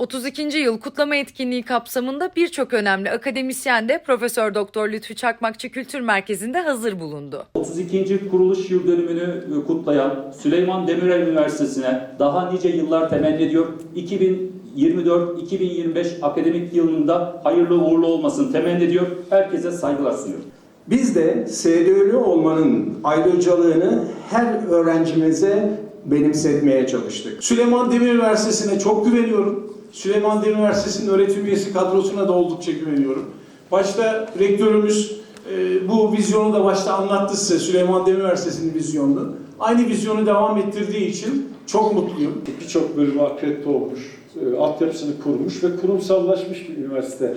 32. yıl kutlama etkinliği kapsamında birçok önemli akademisyen de Profesör Doktor Lütfü Çakmakçı Kültür Merkezi'nde hazır bulundu. 32. kuruluş yıl dönümünü e, kutlayan Süleyman Demirel Üniversitesi'ne daha nice yıllar temenni ediyor. 2024-2025 akademik yılında hayırlı uğurlu olmasını temenni ediyor. Herkese saygılar sunuyorum. Biz de SDÖ'lü olmanın ayrıcalığını her öğrencimize benimsetmeye çalıştık. Süleyman Demir Üniversitesi'ne çok güveniyorum. Süleyman Demir Üniversitesi'nin öğretim üyesi kadrosuna da oldukça güveniyorum. Başta rektörümüz e, bu vizyonu da başta anlattı size Süleyman Demir Üniversitesi'nin vizyonunu. Aynı vizyonu devam ettirdiği için çok mutluyum. birçok bölümü akredite olmuş, e, altyapısını kurmuş ve kurumsallaşmış bir üniversite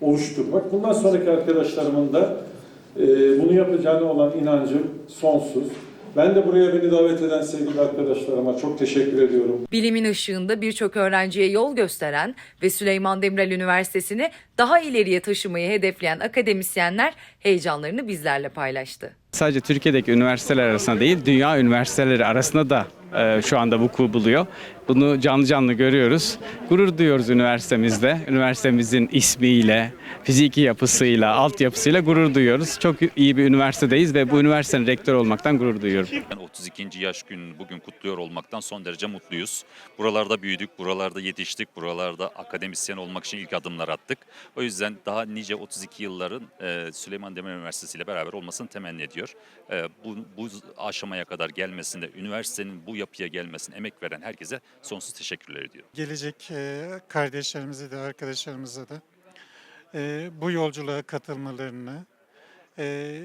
oluşturmak. Bundan sonraki arkadaşlarımın da e, bunu yapacağına olan inancım sonsuz. Ben de buraya beni davet eden sevgili arkadaşlarıma çok teşekkür ediyorum. Bilimin ışığında birçok öğrenciye yol gösteren ve Süleyman Demirel Üniversitesi'ni daha ileriye taşımayı hedefleyen akademisyenler heyecanlarını bizlerle paylaştı. Sadece Türkiye'deki üniversiteler arasında değil, dünya üniversiteleri arasında da e, şu anda vuku buluyor. Bunu canlı canlı görüyoruz. Gurur duyuyoruz üniversitemizde. Üniversitemizin ismiyle, fiziki yapısıyla, altyapısıyla gurur duyuyoruz. Çok iyi bir üniversitedeyiz ve bu üniversitenin rektör olmaktan gurur duyuyorum. Ben 32. yaş gününü bugün kutluyor olmaktan son derece mutluyuz. Buralarda büyüdük, buralarda yetiştik, buralarda akademisyen olmak için ilk adımlar attık. O yüzden daha nice 32 yılların e, Süleyman Demirel Üniversitesi ile beraber olmasını temenni ediyor. E, bu, bu aşamaya kadar gelmesinde, üniversitenin bu yapıya gelmesine emek veren herkese sonsuz teşekkürler ediyorum. gelecek e, kardeşlerimize de arkadaşlarımıza da e, bu yolculuğa katılmalarını, e,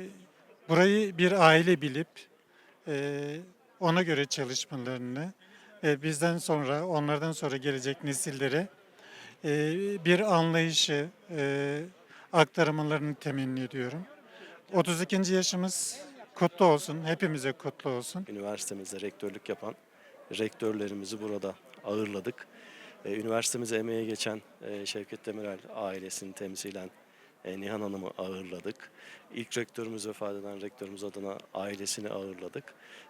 burayı bir aile bilip ona göre çalışmalarını, bizden sonra, onlardan sonra gelecek nesillere bir anlayışı aktarmalarını temenni ediyorum. 32. yaşımız kutlu olsun, hepimize kutlu olsun. Üniversitemizde rektörlük yapan rektörlerimizi burada ağırladık. Ee, Üniversitemize emeğe geçen e, Şevket Demirel ailesini temsilen e, Nihan Hanım'ı ağırladık. İlk rektörümüz vefat eden rektörümüz adına ailesini ağırladık.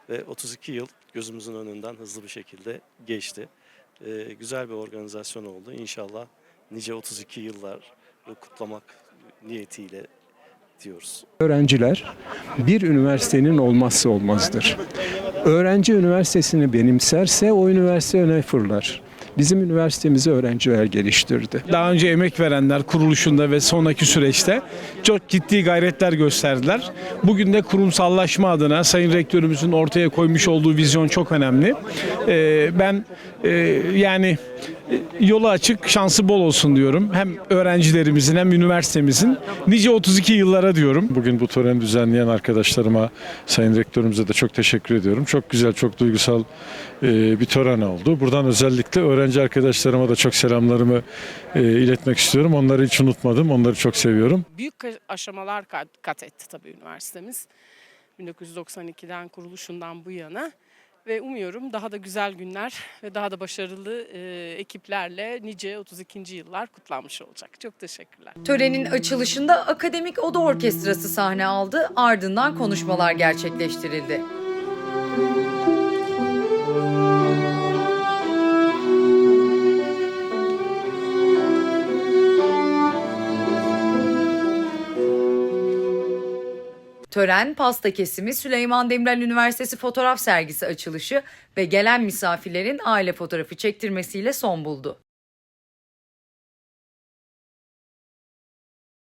Ve 32 yıl gözümüzün önünden hızlı bir şekilde geçti. Güzel bir organizasyon oldu. İnşallah nice 32 yıllar kutlamak niyetiyle diyoruz. Öğrenciler bir üniversitenin olmazsa olmazdır. Öğrenci üniversitesini benimserse o üniversite öne fırlar. Bizim üniversitemizi öğrenciler geliştirdi. Daha önce emek verenler kuruluşunda ve sonraki süreçte çok ciddi gayretler gösterdiler. Bugün de kurumsallaşma adına Sayın Rektörümüzün ortaya koymuş olduğu vizyon çok önemli. Ee, ben e, yani e, yolu açık, şansı bol olsun diyorum. Hem öğrencilerimizin hem üniversitemizin nice 32 yıllara diyorum. Bugün bu töreni düzenleyen arkadaşlarıma, Sayın Rektörümüze de çok teşekkür ediyorum. Çok güzel, çok duygusal e, bir tören oldu. Buradan özellikle öğrenci arkadaşlarıma da çok selamlarımı e, iletmek istiyorum. Onları hiç unutmadım. Onları çok seviyorum. büyük aşamalar kat, kat etti tabii üniversitemiz. 1992'den kuruluşundan bu yana ve umuyorum daha da güzel günler ve daha da başarılı e, ekiplerle nice 32. yıllar kutlanmış olacak. Çok teşekkürler. Törenin açılışında Akademik Oda Orkestrası sahne aldı, ardından konuşmalar gerçekleştirildi. Tören, pasta kesimi, Süleyman Demirel Üniversitesi fotoğraf sergisi açılışı ve gelen misafirlerin aile fotoğrafı çektirmesiyle son buldu.